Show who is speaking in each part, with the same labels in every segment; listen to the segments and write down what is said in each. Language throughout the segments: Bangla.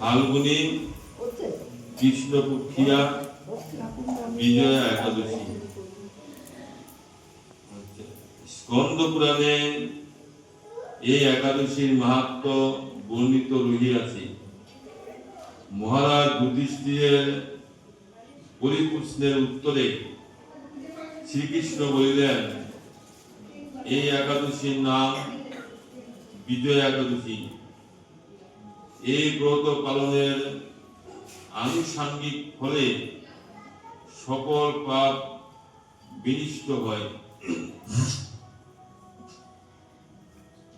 Speaker 1: ফাল্গুনী কৃষ্ণপক্ষিয়া বিজয়া একাদশী। আচ্ছা, স্কন্দ পুরাণে এই একাদশীর মাহাত্ম বর্ণিত রহিয়াছে। মহারাজ যুধিষ্ঠিরের পরিপ্রশ্নের উত্তরে শ্রীকৃষ্ণ বলিলেন এই একাদশীর নাম বিজয় একাদশী এই ব্রত পালনের আনুষাঙ্গিক ফলে সকল পাপ বিনিষ্ট হয়।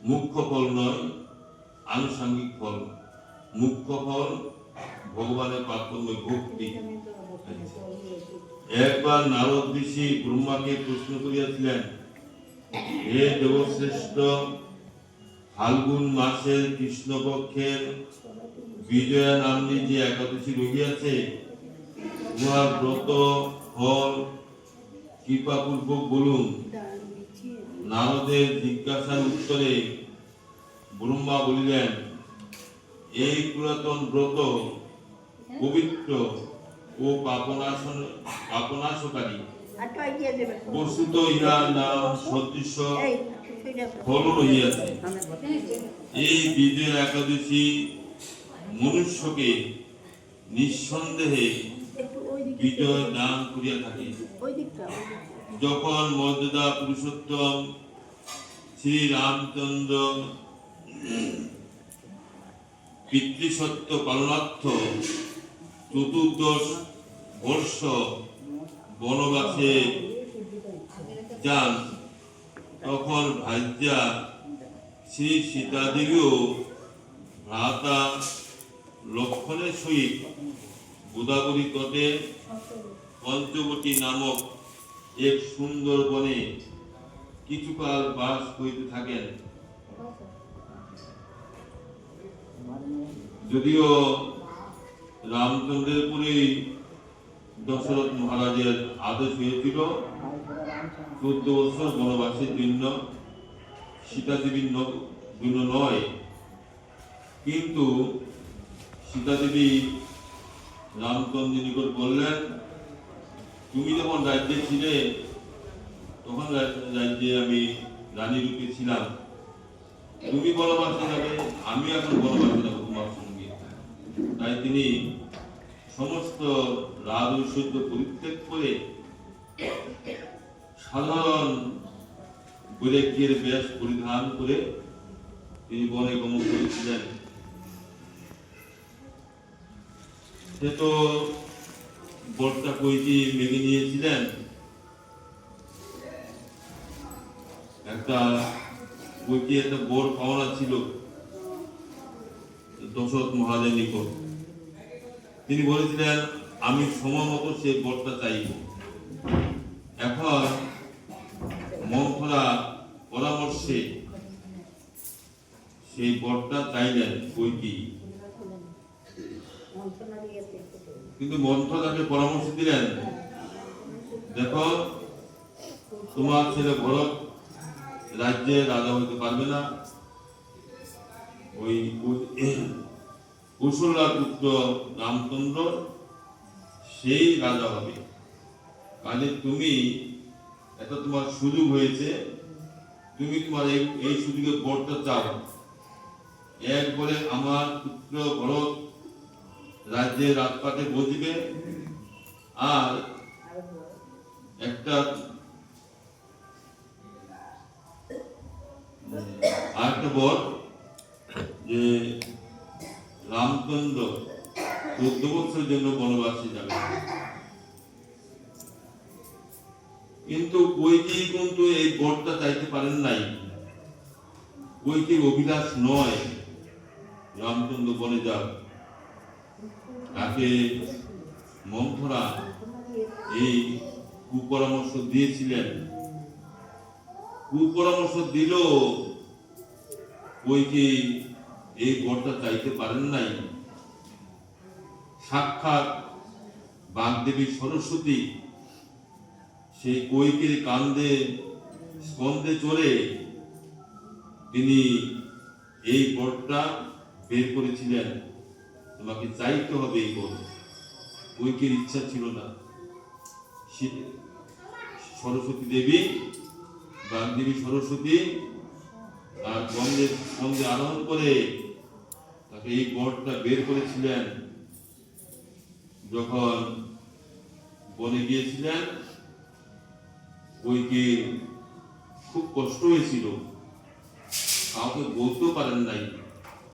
Speaker 1: মুখ্য ফল নয়, আনুষাঙ্গিক ফল। মুখ্য ফল ভগবানের প্রাথম্য ভক্তি। একবার নারদ ঋষি ব্রহ্মাকে প্রশ্ন করিয়াছিলেন, হে দেবশ্রেষ্ঠ ফাল্গুন মাসের কৃষ্ণপক্ষের বিজয়া নামনি যে একাদশী রহিয়াছে উহার ব্রত ফল কৃপাপূর্বক বলুন। নারদের জিজ্ঞাসার উত্তরে ব্রহ্মা বলিলেন এই পুরাতন ব্রত পবিত্র ও পাপনাশন পাপনাশকারী। বস্তুত ইহার নাম সদৃশ। ফল রহিয়াছে এই বিজয় একাদশী মনুষ্যকে নিঃসন্দেহে বিজয় দান করিয়া থাকে। যখন মর্যাদা পুরুষোত্তম শ্রী রামচন্দ্র পালনার্থ চতুর্দশ বর্ষ বনবাসে যান তখন ভাজ্যা শ্রী সীতাদেবীও ভ্রাতা লক্ষণের সহিত গোদাবরী তটে পঞ্চবটী নামক এক সুন্দর বনে কিছুকাল বাস করিতে থাকেন। যদিও রামচন্দ্রের উপরেই দশরথ মহারাজের আদেশ হয়েছিল চোদ্দ বছর বনবাসের জন্য সীতা দেবীর ন- জন্য নয়। কিন্তু সীতা দেবী রামচন্দ্রের নিকট বললেন, তুমি যখন রাজ্যে ছিলে, তখন রাজ্যে আমি রানী রূপে ছিলাম। তুমি বনবাসে যাবে, আমি এখন বনবাসে যাব তোমার সঙ্গে। তাই তিনি সমস্ত রাজ ঐশ্বর্য পরিত্যাগ করে সাধারণ বৈরাগ্যের বেশ পরিধান করে তিনি বনে গমন করেছিলেন সে তো বরটা কইটি মেনে নিয়েছিলেন। একটা বইটি একটা বর পাওনা ছিল দশরথ মহারাজের নিকট। তিনি বলেছিলেন, আমি সময় মতো সেই বরটা চাইব এখন মন্থরা পরামর্শে সেই বরটা চাইলেন বইটি কিন্তু মন্থ তাকে পরামর্শ দিলেন, দেখো, তোমার ছেলে ভরত রাজ্যে রাজা হইতে পারবে না। ওই কুশলার পুত্র রামচন্দ্র, সেই রাজা হবে। কাজে তুমি এটা তোমার সুযোগ হয়েছে তুমি তোমার এই সুযোগে বরটা চাও। বলে আমার পুত্র ভরত রাজ্যে রাজপাটে বসবে আর একটা যে রামচন্দ্র চোদ্দ বছরের জন্য বনবাসে যাবে। কিন্তু কৈকি কিন্তু এই বরটা চাইতে পারেন নাই। কৈকির অভিলাষ নয়। রামচন্দ্র বনে যাক। তাকে মন্থরা এই কুপরামর্শ দিয়েছিলেন। কুপরামর্শ দিল কৈকি এই বরটা চাইতে পারেন নাই। সাক্ষাৎ বাগদেবী সরস্বতী সেই কৈকের কান্দে স্কন্দে চড়ে তিনি এই বরটা বের করেছিলেন। তোমাকে চাইতে হবে এই বর কৈকের ইচ্ছা ছিল না। সরস্বতী দেবী, বাগদেবী সরস্বতী আর গন্ধে সঙ্গে আরোহণ করে তাকে এই বরটা বের করেছিলেন। যখন বনে গিয়েছিলেন ওইকে খুব কষ্ট হয়েছিল কাউকে বলতেও পারেন নাই।